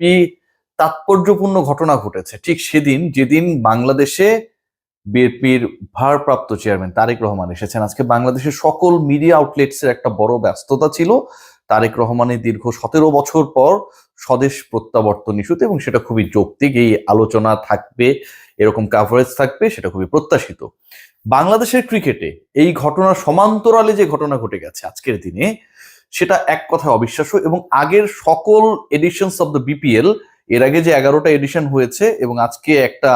একটি তাৎপর্যপূর্ণ ঘটনা ঘটেছে। ঠিক সেদিন যেদিন বাংলাদেশে বিএনপির ভারপ্রাপ্ত চেয়ারম্যান তারেক রহমান এসেছেন, আজকে বাংলাদেশের সকল মিডিয়া আউটলেটস এর একটা বড় ব্যস্ততা ছিল। তারেক রহমানের দীর্ঘ সতেরো বছর পর স্বদেশ প্রত্যাবর্তন ইস্যুতে এবং সেটা খুবই যৌক্তিক, এই আলোচনা থাকবে, এরকম কাভারেজ থাকবে, সেটা খুবই প্রত্যাশিত। বাংলাদেশের ক্রিকেটে এই ঘটনার সমান্তরালে যে ঘটনা ঘটে গেছে আজকের দিনে সেটা এক কথায় অবিশ্বাস্য এবং আগের সকল এডিশনস অব দ্য বিপিএল এর আগে যে এগারোটা এডিশন হয়েছে এবং আজকে একটা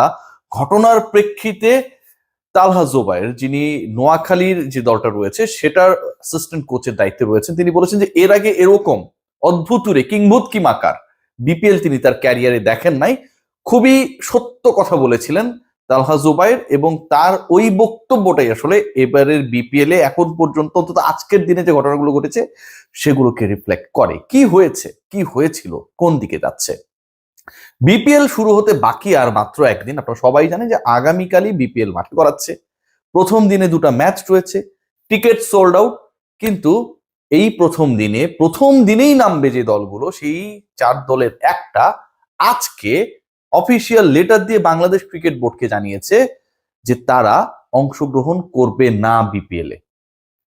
ঘটনার প্রেক্ষিতে তালহা জোবায়ের, যিনি নোয়াখালীর যে দলটা রয়েছে, সেটার অ্যাসিস্ট্যান্ট কোচের দায়িত্বে রয়েছেন। তিনি বলেছেন যে এর আগে এরকম অদ্ভুতুরে কিংভূত কি মাকার বিপিএল তিনি তার ক্যারিয়ারে দেখেন নাই। খুবই সত্য কথা বলেছিলেন। তালহা জোবায়ের এবং তার ওই বক্তব্যটাই আসলে এবারের বিপিএল এ এখন পর্যন্ত অন্তত আজকের দিনে যে ঘটনাগুলো ঘটেছে, সেগুলোকে রিফ্লেক্ট করে। কি হয়েছে? কি হয়েছিল? কোন দিকে যাচ্ছে? বিপিএল শুরু হতে বাকি আর মাত্র একদিন। আপনারা সবাই জানেন যে আগামীকালই বিপিএল মাঠে করাচ্ছে। প্রথম দিনে দুটো ম্যাচ রয়েছে টিকিট সোল্ড আউট কিন্তু এই প্রথম দিনে, প্রথম দিনেই নামবে যে দলগুলো, সেই চার দলের একটা, আজকে অফিসিয়াল লেটার দিয়ে বাংলাদেশ ক্রিকেট বোর্ডকে জানিয়েছে যে তারা অংশগ্রহণ করবে না বিপিএল এ।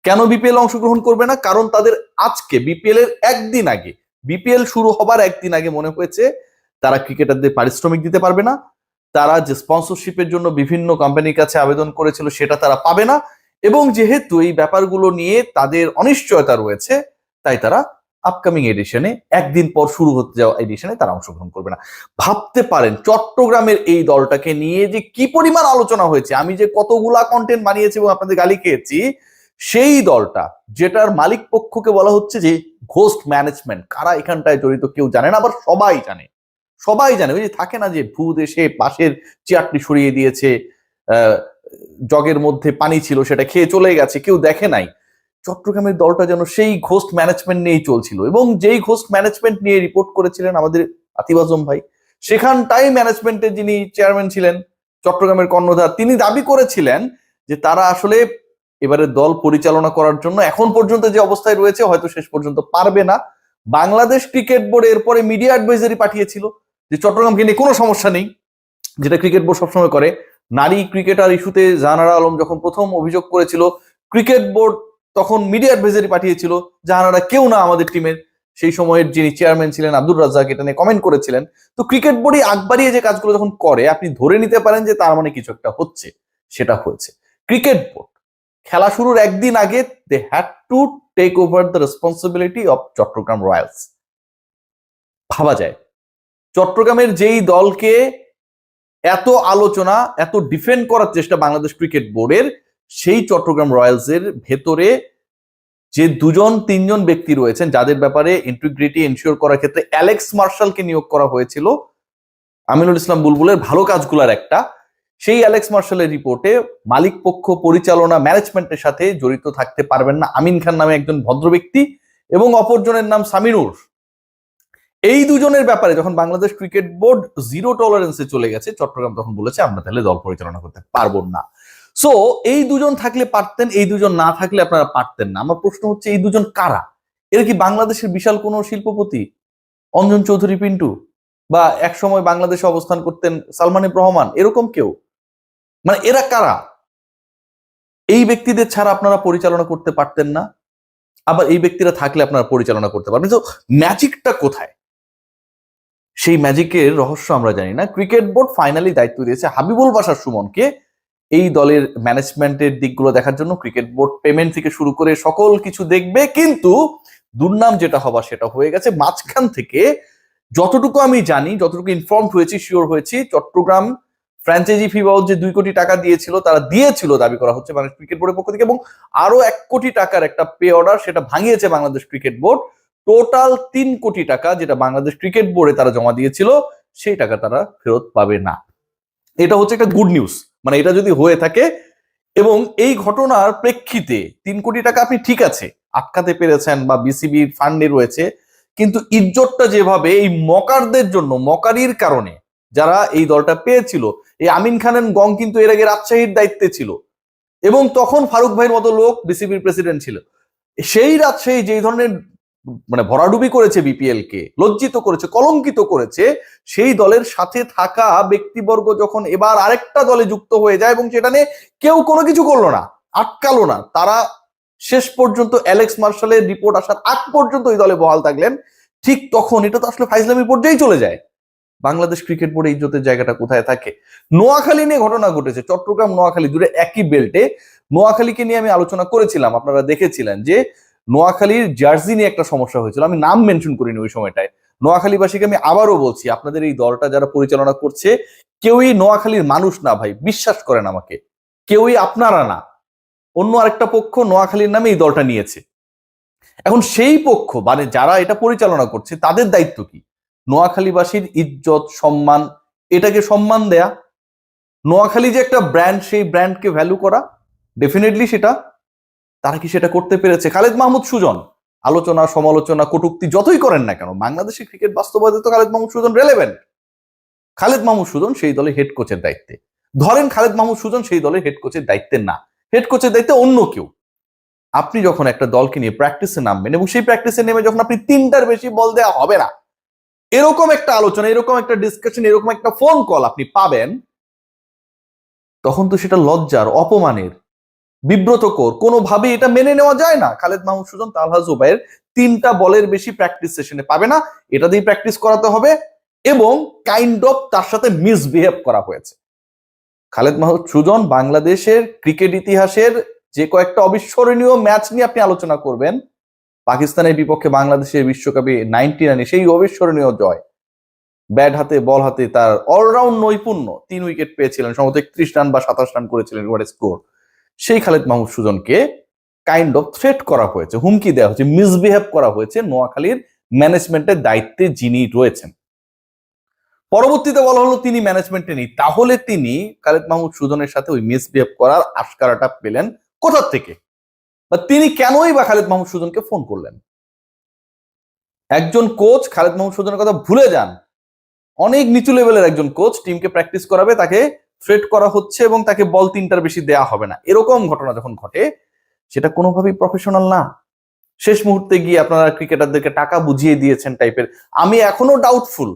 কেন বিপিএল অংশগ্রহণ করবে না? কারণ তাদের আজকে বিপিএল এর একদিন আগে, বিপিএল শুরু হবার একদিন আগে মনে হয়েছে তারা ক্রিকেটারদের পারিশ্রমিক দিতে পারবে না, তারা যে স্পন্সরশিপের জন্য বিভিন্ন কোম্পানির কাছে আবেদন করেছিল সেটা তারা পাবে না এবং যেহেতু এই ব্যাপারগুলো নিয়ে তাদের অনিশ্চয়তা রয়েছে, তাই তারা আপকামিং এডিশনে একদিন পর শুরু হতে যাওয়া এডিশনে তারা অংশগ্রহণ করবে না। ভাবতে পারেন, চট্টগ্রামের এই দলটাকে নিয়ে যে কি পরিমাণ আলোচনা হয়েছে, আমি যে কতগুলা কন্টেন্ট বানিয়েছি এবং আপনাদের গালি খেয়েছি, সেই দলটা, যেটার মালিক পক্ষকে বলা হচ্ছে যে ঘোস্ট ম্যানেজমেন্ট, কারা এখানটায় জড়িত কেউ জানে না, আবার সবাই জানে। সবাই জানে, ওই যে থাকে না যে ভূত এসে পাশের চেয়ারটি সরিয়ে দিয়েছে জগের মধ্যে পানি ছিল, সেটা খেয়ে চলে গেছে, কেউ দেখে নাই। চট্টগ্রামের দলটা যেন সেই ঘোস্ট ম্যানেজমেন্ট নিয়েই চলছিল। এবং যেই ঘোস্ট ম্যানেজমেন্ট নিয়ে রিপোর্ট করেছিলেন আমাদের আতিফ আজম ভাই, সেখানটাই ম্যানেজমেন্টের যিনি চেয়ারম্যান ছিলেন, চট্টগ্রামের কর্ণধার, তিনি দাবি করেছিলেন যে তারা আসলে এবারে দল পরিচালনা করার জন্য এখন পর্যন্ত যে অবস্থায় রয়েছে হয়তো শেষ পর্যন্ত পারবে না। বাংলাদেশ ক্রিকেট বোর্ড এরপরে মিডিয়া অ্যাডভাইজারি পাঠিয়েছিল যে চট্টগ্রামকে নিয়ে কোনো সমস্যা নেই, যেটা ক্রিকেট বোর্ড সবসময় করে। নারী ক্রিকেটার ইস্যুতে জাহানারা আলম যখন প্রথম অভিযোগ করেছিল, ক্রিকেট বোর্ড তখন মিডিয়া অ্যাডভাইজারি পাঠিয়েছিল, জাহানারা কেউ না আমাদের টিমের সেই সময়ের যিনি চেয়ারম্যান ছিলেন আব্দুর রাজ্জাক, এটা নিয়ে কমেন্ট করেছিলেন। তো ক্রিকেট বোর্ডই আগ বাড়িয়ে যে কাজগুলো যখন করে, আপনি ধরে নিতে পারেন যে তার মানে কিছু একটা হচ্ছে, সেটা হয়েছে। ক্রিকেট বোর্ড খেলা শুরুর একদিন আগে they had to take over the responsibility of Chattogram Royals ভাবা যায়। চট্টগ্রামের যেই দলকে এত আলোচনা, এত ডিফেন্ড করার চেষ্টা বাংলাদেশ ক্রিকেট বোর্ডের সেই চট্টগ্রাম রয়্যালসের ভেতরে যে দুজন, তিনজন ব্যক্তি রয়েছেন, যাদের ব্যাপারে ইন্টিগ্রিটি এনশিওর করার ক্ষেত্রে অ্যালেক্স মার্শালকে নিয়োগ করা হয়েছিল, আমিনুল ইসলাম বুলবুলের ভালো কাজগুলার একটা। সেই অ্যালেক্স মার্শালের রিপোর্টে মালিক পক্ষ পরিচালনা ম্যানেজমেন্টের সাথে জড়িত থাকতে পারবেন না আমিন খান নামে একজন ভদ্র ব্যক্তি এবং অপরজনের নাম সামিনুর। এই দুজনের ব্যাপারে যখন বাংলাদেশ ক্রিকেট বোর্ড জিরো টলারেন্সে চলে গেছে, চট্টগ্রাম তখন বলেছে, আমরা তাহলে দল পরিচালনা করতে পারব না। সো এই দুজন থাকলে পারতেন, এই দুজন না থাকলে আপনারা পারতেন না। আমার প্রশ্ন হচ্ছে, এই দুজন কারা? এরা কি বাংলাদেশের বিশাল কোনো শিল্পপতি? অঞ্জন চৌধুরী, পিন্টু? বা এক সময় বাংলাদেশে অবস্থান করতেন সালমান রহমান? এরকম কেউ? মানে এরা কারা? এই ব্যক্তিদের ছাড়া আপনারা পরিচালনা করতে পারতেন না, আবার এই ব্যক্তিরা থাকলে আপনারা পরিচালনা করতে পারবেন। তো ম্যাজিকটা কোথায়? সেই ম্যাজিকের রহস্য আমরা জানি না। ক্রিকেট বোর্ড ফাইনালি দায়িত্ব দিয়েছে হাবিবুল বাসার সুমনকে। এই দলের ম্যানেজমেন্টের দিকগুলো দেখার জন্য ক্রিকেট বোর্ড পেমেন্ট থেকে শুরু করে সকল কিছু দেখবে, কিন্তু দুর্নাম যেটা হবার সেটা হয়ে গেছে। মাঝখান থেকে যতটুকু আমি জানি, যতটুকু ইনফর্ম হয়েছি শিওর হয়েছি, চট্টগ্রাম ফ্র্যাঞ্চাইজি ফি বাবদ যে দুই কোটি টাকা দিয়েছিল, তারা দিয়েছিল দাবি করা হচ্ছে বাংলাদেশ ক্রিকেট বোর্ডের পক্ষ থেকে এবং আরও এক কোটি টাকার একটা পে অর্ডার সেটা ভাঙিয়েছে বাংলাদেশ ক্রিকেট বোর্ড টোটাল তিন কোটি টাকা যেটা বাংলাদেশ ক্রিকেট বোর্ডে তারা জমা দিয়েছিল, সেই টাকা তারা ফেরত পাবে না। এটা হচ্ছে একটা গুড নিউজ মানে এটা যদি হয়ে থাকে, এবং এই ঘটনার প্রেক্ষিতে তিন কোটি টাকা আপনি ঠিক আছে, আটকাতে পেরেছেন বা বিসিবির ফান্ডে রয়েছে, কিন্তু ইজ্জতটা যেভাবে এই মকারদের জন্য, মকারির কারণে যারা এই দলটা পেয়েছিল, এই আমিন খানের গং কিন্তু এর আগে রাজশাহীর দায়িত্বে ছিল। এবং তখন ফারুক ভাইয়ের মতো লোক বিসিবির প্রেসিডেন্ট ছিল। সেই রাজশাহী যেই ধরনের মানে ভরাডুবি করেছে বিপিএল কে লজ্জিত করেছে, কলঙ্কিত করেছে, সেই দলের সাথে থাকা ব্যক্তিবর্গ যখন এবার আরেকটা দলে যুক্ত হয়ে যায় এবং সেটা নিয়ে কেউ কোনো কিছু করল না, আটকালো না, তারা শেষ পর্যন্ত অ্যালেক্স মার্শালের রিপোর্ট আসার আগ পর্যন্ত ওই দলে বহাল থাকলেন, ঠিক তখন এটা তো আসলে ফাইজলামি পর্যায়ে চলে যায়। বাংলাদেশ ক্রিকেট বোর্ডে ইজ্জতের জায়গাটা কোথায় থাকে? নোয়াখালী নিয়ে ঘটনা ঘটেছে চট্টগ্রাম নোয়াখালী দূরে একই বেল্টে নোয়াখালীকে নিয়ে আমি আলোচনা করেছিলাম, আপনারা দেখেছিলেন যে নোয়াখালীর জার্সি নিয়ে একটা সমস্যা হয়েছিল। আমি নাম মেনশন করিনি ওই সময়টায়। নোয়াখালীবাসীকে আমি আবারও বলছি, আপনাদের এই দলটা যারা পরিচালনা করছে, কেউই নোয়াখালীর মানুষ না ভাই, বিশ্বাস করেন আমাকে। কেউই আপনারা না। অন্য আরেকটা পক্ষ নোয়াখালীর নামে এই দলটা নিয়েছে। এখন সেই পক্ষ মানে যারা এটা পরিচালনা করছে, তাদের দায়িত্ব কি? নোয়াখালীবাসীর ইজ্জত, সম্মান, এটাকে সম্মান দেয়া। নোয়াখালী যে একটা ব্র্যান্ড সেই ব্র্যান্ডকে ভ্যালু করা। ডেফিনেটলি সেটা তারা কি সেটা করতে পেরেছে? খালেদ মাহমুদ সুজন, আলোচনা, সমালোচনা, কটুক্তি যতই করেন না কেন, বাংলাদেশের ক্রিকেট বাস্তবতায় তো খালেদ মাহমুদ সুজন রেলেভেন্ট খালেদ মাহমুদ সুজন সেই দলে হেড কোচের দায়িত্বে। ধরেন খালেদ মাহমুদ সুজন সেই দলে হেড কোচের দায়িত্বে না। হেড কোচের দায়িত্বে অন্য কেউ। আপনি যখন একটা দলকে নিয়ে প্র্যাকটিসে নামবেন এবং সেই প্র্যাকটিসে নেমে যখন আপনি তিনটার বেশি বল দেওয়া হবে না, এরকম একটা আলোচনা, এরকম একটা ডিসকাশন এরকম একটা ফোন কল আপনি পাবেন, তখন তো সেটা লজ্জার, অপমানের বিব্রতকর। কোনোভাবে এটা মেনে নেওয়া যায় না। খালেদ মাহমুদ সুজন তালহা জুবাইর তিনটা বলের বেশি প্র্যাকটিস সেশনে পাবে না। এটা দিয়ে প্র্যাকটিস করাতে হবে এবং কাইন্ড অফ তার সাথে মিসবিহেভ করা হয়েছে। খালেদ মাহমুদ সুজন বাংলাদেশের ক্রিকেট ইতিহাসের যে কয়েকটা অবিস্মরণীয় ম্যাচ নিয়ে আপনি আলোচনা করবেন, পাকিস্তানের বিপক্ষে বাংলাদেশের বিশ্বকাপে নাইনটি রানে সেই অবিস্মরণীয় জয়। ব্যাট হাতে, বল হাতে তার অলরাউন্ড নৈপুণ্য। তিন উইকেট পেয়েছিলেন সম্ভবত একত্রিশ রান বা সাতাশ রান করেছিলেন স্কোর সেই খালেদ মাহমুদ সুজনকে কাইন্ড অফ থ্রেট করা হয়েছে, হুমকি দেওয়া হয়েছে মিসবিহেভ করা হয়েছে নোয়াখালীর ম্যানেজমেন্টের দায়িত্বে যিনি রয়েছেন। পরবর্তীতে বলা হলো তিনি ম্যানেজমেন্টে নেই, তাহলে তিনি খালেদ মাহমুদ সুজনের সাথে ওই মিসবিহেভ করার আশকারাটা পেলেন কোথার থেকে? বা তিনি কেনই বা খালেদ মাহমুদ সুজনকে ফোন করলেন? একজন কোচ খালেদ মাহমুদ সুজনের কথা ভুলে যান। অনেক নিচু লেভেলের একজন কোচ টিমকে প্র্যাকটিস করাবে, তাকে থ্রেট করা হচ্ছে এবং তাকে বল তিনটার বেশি দেয়া হবে না। এরকম ঘটনা যখন ঘটে, সেটা কোনোভাবেই প্রফেশনাল না। শেষ মুহূর্তে গিয়ে আপনারা ক্রিকেটারদেরকে টাকা বুঝিয়ে দিয়েছেন টাইপের। আমি এখনও ডাউটফুল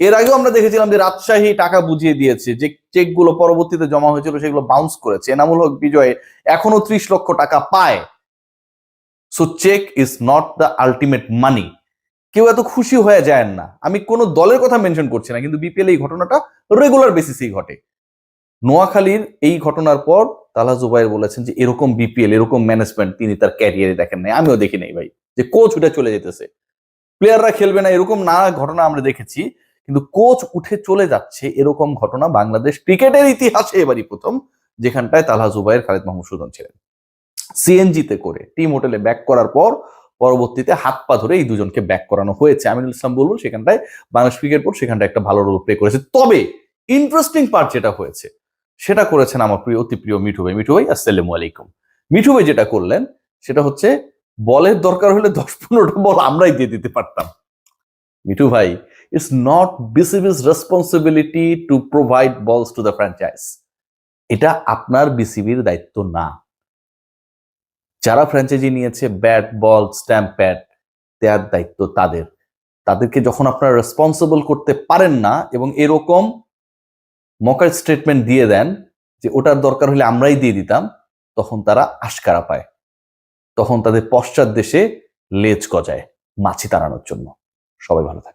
এর আগেও আমরা দেখেছিলাম যে রাজশাহী টাকা বুঝিয়ে দিয়েছে, যে চেকগুলো পরবর্তীতে জমা হয়েছিল, সেগুলো বাউন্স করেছে। এনামুল হক বিজয় এখনও ত্রিশ লক্ষ টাকা পায়। So cheque is not the ultimate money কেউ এত খুশি হয়ে যায় না। আমি কোনো দলের কথা মেনশন করছি না, কিন্তু বিপিএল এই ঘটনাটা রেগুলার বেসিসেই ঘটে। নোয়াখালীর এই ঘটনার পর তালা জুবাইর বলেছেন যে এরকম বিপিএল এরকম ম্যানেজমেন্ট তিনি তার ক্যারিয়ারে দেখেন নাই। আমিও দেখি নাই ভাই, যে কোচ উঠে চলে যেতেছে। প্লেয়াররা খেলবে না, এরকম না ঘটনা আমরা দেখেছি, কিন্তু কোচ উঠে চলে যাচ্ছে এরকম ঘটনা বাংলাদেশ ক্রিকেটের ইতিহাসে এবারই প্রথম, যেখানটায় তালহা জুবাইর খালেদ মাহমুদ সুজন ছিলেন। সিএনজিতে করে টিম হোটেলে ব্যাক করার পর পরবর্তীতে হাত পা ধরে এই দুজনকে ব্যাক করানো হয়েছে। আমিনুল ইসলাম বলব সেখানটায় বাংলাদেশ ক্রিকেট বোর্ড সেখানটায় একটা ভালো রোল প্লে করেছে। তবে ইন্টারেস্টিং পার্ট যেটা হয়েছে সেটা করেছেন আমার প্রিয়, অতি প্রিয় মিঠু ভাই মিঠু ভাই আসসালামু আলাইকুম। মিঠু ভাই যেটা করলেন, সেটা হচ্ছে বলের দরকার হলে দশ পনেরোটা বল আমরাই দিয়ে দিতে পারতাম। মিঠু ভাই it's not BCB's responsibility to provide balls to the franchise এটা আপনার বিসিবির দায়িত্ব না। যারা ফ্র্যাঞ্চাইজি নিয়েছে ব্যাট বল স্ট্যাম্প প্যাড দেওয়ার দায়িত্ব তাদের। তাদেরকে যখন আপনারা রেসপন্সিবল করতে পারেন না এবং এরকম মকার স্টেটমেন্ট দিয়ে দেন যে ওটার দরকার হলে আমরাই দিয়ে দিতাম, তখন তারা আশকারা পায়। তখন তাদের পশ্চাৎ দেশে লেজ গজায় মাছি তাড়ানোর জন্য। সবাই ভালো থাকে।